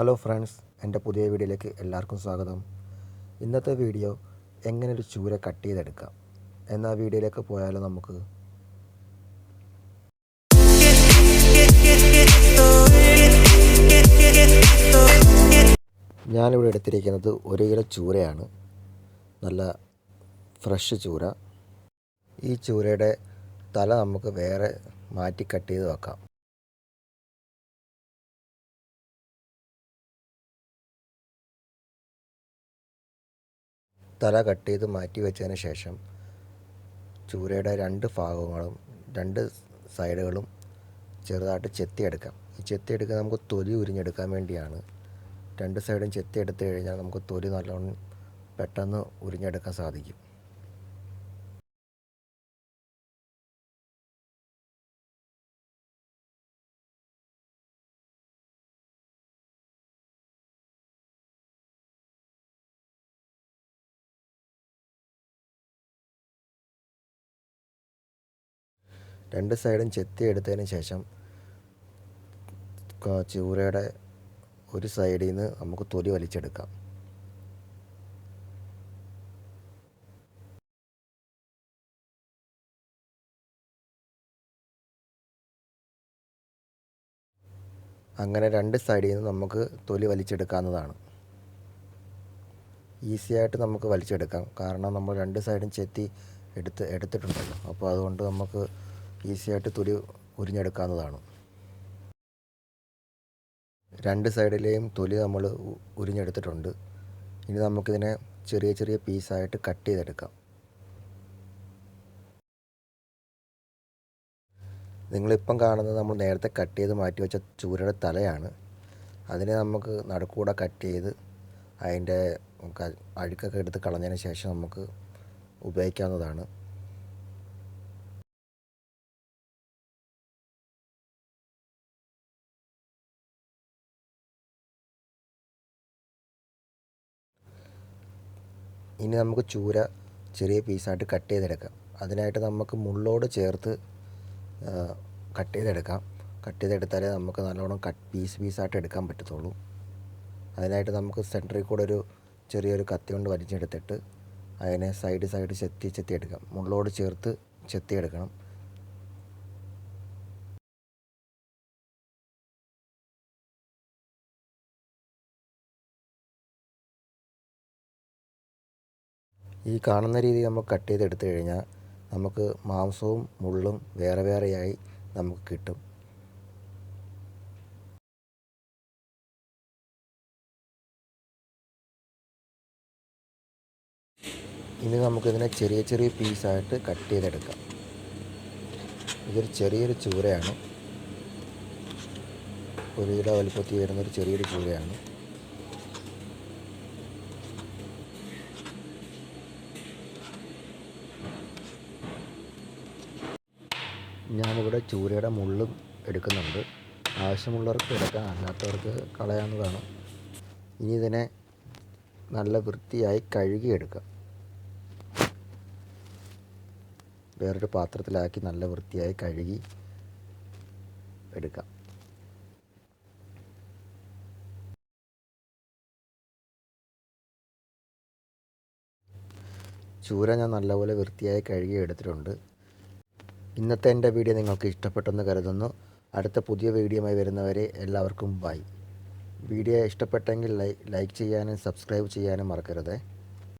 Hello friends എന്റെ പുതിയ വീഡിയോയിലേക്ക് എല്ലാവർക്കും സ്വാഗതം. ഇന്നത്തെ വീഡിയോ എങ്ങനെ ഒരു ചൂര കട്ട് ചെയ്തെടുക്കാം. എന്ന വീഡിയോയിലേക്ക് പോയാലോ നമുക്ക്. ഞാനിവിടെ എടുത്തിരിക്കുന്നത് ഒരു കിലോ ചൂരയാണ്. നല്ല ഫ്രഷ് ചൂര. ഈ ചൂരയുടെ തല നമുക്ക് വേറെ മാറ്റി കട്ട് ചെയ്ത് വെക്കാം. തല കട്ട് ചെയ്ത് മാറ്റി വെച്ചതിന് ശേഷം ചൂരയുടെ രണ്ട് ഭാഗങ്ങളും രണ്ട് സൈഡുകളും ചെറുതായിട്ട് ചെത്തിയെടുക്കാം. ഈ ചെത്തിയെടുക്കാൻ നമുക്ക് തൊലി ഉരിഞ്ഞെടുക്കാൻ വേണ്ടിയാണ്. രണ്ട് സൈഡും ചെത്തിയെടുത്ത് കഴിഞ്ഞാൽ നമുക്ക് തൊലി നല്ലോണം പെട്ടെന്ന് ഉരിഞ്ഞെടുക്കാൻ സാധിക്കും. രണ്ട് സൈഡും ചെത്തി എടുത്തതിന് ശേഷം ചൂരയുടെ ഒരു സൈഡിൽ നിന്ന് നമുക്ക് തൊലി വലിച്ചെടുക്കാം. അങ്ങനെ രണ്ട് സൈഡിൽ നിന്ന് നമുക്ക് തൊലി വലിച്ചെടുക്കാവുന്നതാണ്. ഈസി ആയിട്ട് നമുക്ക് വലിച്ചെടുക്കാം. കാരണം നമ്മൾ രണ്ട് സൈഡും ചെത്തി എടുത്ത് എടുത്തിട്ടുണ്ടല്ലോ. അപ്പോൾ അതുകൊണ്ട് നമുക്ക് ഈസി ആയിട്ട് തൊലി ഉരിഞ്ഞെടുക്കാവുന്നതാണ്. രണ്ട് സൈഡിലെയും തൊലി നമ്മൾ ഉരിഞ്ഞെടുത്തിട്ടുണ്ട്. ഇനി നമുക്കിതിനെ ചെറിയ ചെറിയ പീസായിട്ട് കട്ട് ചെയ്തെടുക്കാം. നിങ്ങളിപ്പം കാണുന്നത് നമ്മൾ നേരത്തെ കട്ട് ചെയ്ത് മാറ്റി വെച്ച ചൂരയുടെ തലയാണ്. അതിനെ നമുക്ക് നടുക്കൂടെ കട്ട് ചെയ്ത് അതിന്റെ അഴുക്കൊക്കെ എടുത്ത് കളഞ്ഞതിന് ശേഷം നമുക്ക് ഉപയോഗിക്കാവുന്നതാണ്. ഇനി നമുക്ക് ചൂര ചെറിയ പീസായിട്ട് കട്ട് ചെയ്തെടുക്കാം. അതിനായിട്ട് നമുക്ക് മുള്ളോട് ചേർത്ത് കട്ട് ചെയ്തെടുക്കാം. കട്ട് ചെയ്തെടുത്താലേ നമുക്ക് നല്ലോണം കട്ട് പീസ് പീസായിട്ട് എടുക്കാൻ പറ്റത്തുള്ളൂ. അതിനായിട്ട് നമുക്ക് സെന്ററിൽ കൂടെ ഒരു ചെറിയൊരു കത്തി കൊണ്ട് വലിച്ചെടുത്തിട്ട് അതിനെ സൈഡ് സൈഡ് ചെത്തി ചെത്തി എടുക്കാം മുള്ളോട് ചേർത്ത് ചെത്തിയെടുക്കണം. ഈ കാണുന്ന രീതി നമ്മൾ കട്ട് ചെയ്തെടുത്തു കഴിഞ്ഞാൽ നമുക്ക് മാംസവും മുള്ളും വേറെ വേറെയായി നമുക്ക് കിട്ടും. ഇനി നമുക്കിതിനെ ചെറിയ ചെറിയ പീസായിട്ട് കട്ട് ചെയ്തെടുക്കാം. ഇതൊരു ചെറിയൊരു ചൂരയാണ്. ഒരു കിലോ വലുപ്പത്തിൽ വരുന്നൊരു ചെറിയൊരു ചൂരയാണ്. ഞാനിവിടെ ചൂരയുടെ മുള്ളും എടുക്കുന്നുണ്ട്. ആവശ്യമുള്ളവർക്ക് എടുക്കാം അല്ലാത്തവർക്ക് കളയാവുന്നതാണ്. ഇനി ഇതിനെ നല്ല വൃത്തിയായി കഴുകിയെടുക്കാം. വേറൊരു പാത്രത്തിലാക്കി നല്ല വൃത്തിയായി കഴുകി എടുക്കാം. ചൂര ഞാൻ നല്ലപോലെ വൃത്തിയായി കഴുകി എടുത്തിട്ടുണ്ട് ഇന്നത്തെ എന്റെ വീഡിയോ നിങ്ങൾക്ക് ഇഷ്ടപ്പെട്ടെന്ന് കരുതുന്നു. അടുത്ത പുതിയ വീഡിയോയുമായി വരുന്നവരെ എല്ലാവർക്കും ബൈ വീഡിയോ ഇഷ്ടപ്പെട്ടെങ്കിൽ ലൈക്ക് ചെയ്യാനും സബ്സ്ക്രൈബ് ചെയ്യാനും മറക്കരുതേ.